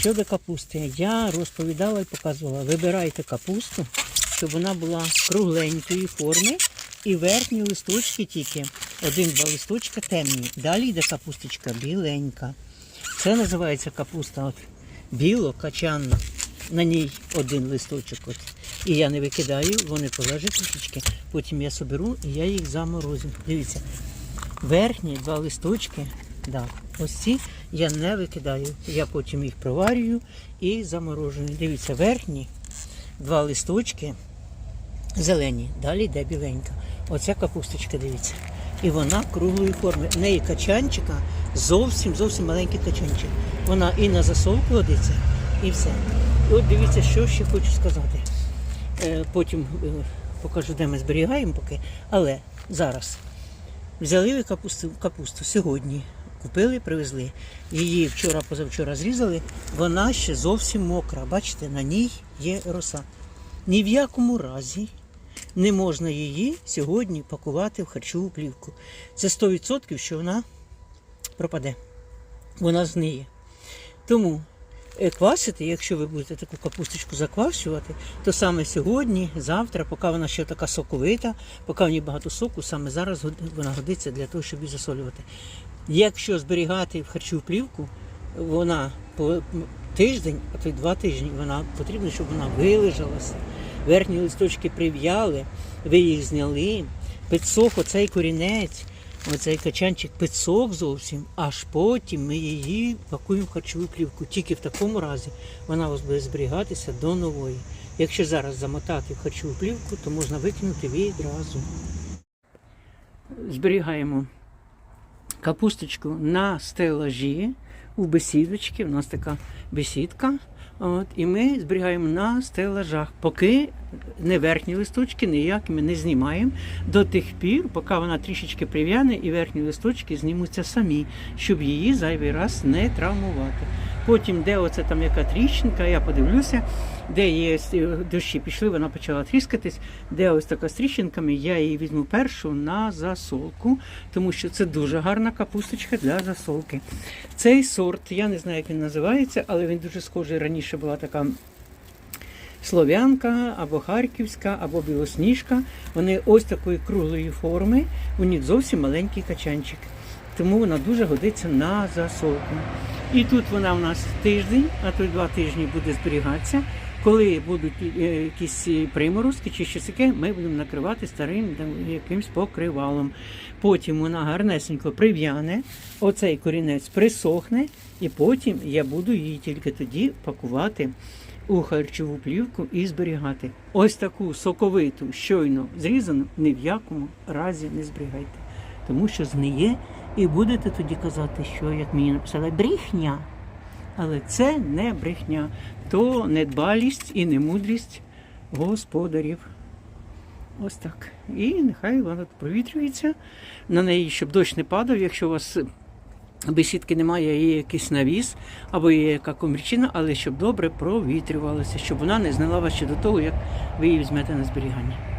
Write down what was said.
Щодо капусти, я розповідала і показувала, вибирайте капусту, щоб вона була кругленької форми і верхні листочки тільки, один-два листочка темні. Далі йде капусточка біленька. Це називається капуста біло-качанна. На ній один листочок. От. І я не викидаю, вони полежать трішечки. Потім я соберу і я їх заморозю. Дивіться, верхні два листочки, да, ось ці я не викидаю. Я потім їх проварюю і заморожую. Дивіться, верхні два листочки зелені, далі йде біленька. Оця капусточка, дивіться. І вона круглої форми. В неї качанчика зовсім зовсім маленький качанчик. Вона і на засолку годиться, і все. І от дивіться, що ще хочу сказати. Е, Потім е, покажу, де ми зберігаємо поки. Але зараз взяли ви капусту, капусту сьогодні. Купили, привезли. Її вчора, позавчора зрізали. Вона ще зовсім мокра. Бачите, на ній є роса. Ні в якому разі не можна її сьогодні пакувати в харчову плівку. Це 100%, що вона пропаде. Вона зниє. Тому квасити, якщо ви будете таку капусточку заквашувати, то саме сьогодні, завтра, поки вона ще така соковита, поки в ній багато соку, саме зараз вона годиться для того, щоб її засолювати. Якщо зберігати в харчову плівку, вона по тиждень, а то й два тижні, вона потрібно, щоб вона вилежалася. Верхні листочки прив'яли, ви їх зняли, підсох оцей корінець, оцей качанчик підсох зовсім, аж потім ми її пакуємо в харчову плівку. Тільки в такому разі вона у вас буде зберігатися до нової. Якщо зараз замотати в харчову плівку, то можна викинути відразу. Зберігаємо капусточку на стелажі у бесідочці. У нас така бесідка. От, і ми зберігаємо на стелажах, поки не верхні листочки ніяк ми не знімаємо до тих пір, поки вона трішечки прив'яне і верхні листочки знімуться самі, щоб її зайвий раз не травмувати. Потім, де оце там яка тріщинка, я подивлюся, де є е, дощі пішли, вона почала тріскатись, де ось така з тріщинками, я її візьму першу на засолку, тому що це дуже гарна капусточка для засолки. Цей сорт, я не знаю, як він називається, але він дуже схожий. Раніше була така слов'янка, або харківська, або білосніжка. Вони ось такої круглої форми, у них зовсім маленький качанчик. Тому вона дуже годиться на засолку. І тут вона у нас тиждень, а й два тижні буде зберігатися. Коли будуть е, якісь приморозки чи щось таке, ми будемо накривати старим якимсь покривалом. Потім вона гарнесенько прив'яне, оцей корінець присохне, і потім я буду її тільки тоді пакувати у харчову плівку і зберігати. Ось таку соковиту, щойно зрізану, ні в якому разі не зберігайте, тому що зниє, і будете тоді казати, що як мені написали, брехня. Але це не брехня, то недбалість і немудрість господарів. Ось так. І нехай вона провітрюється на неї, щоб дощ не падав, якщо у вас бесідки немає, є якийсь навіс або є яка комірчина, але щоб добре провітрювалася, щоб вона не знала вас ще до того, як ви її візьмете на зберігання.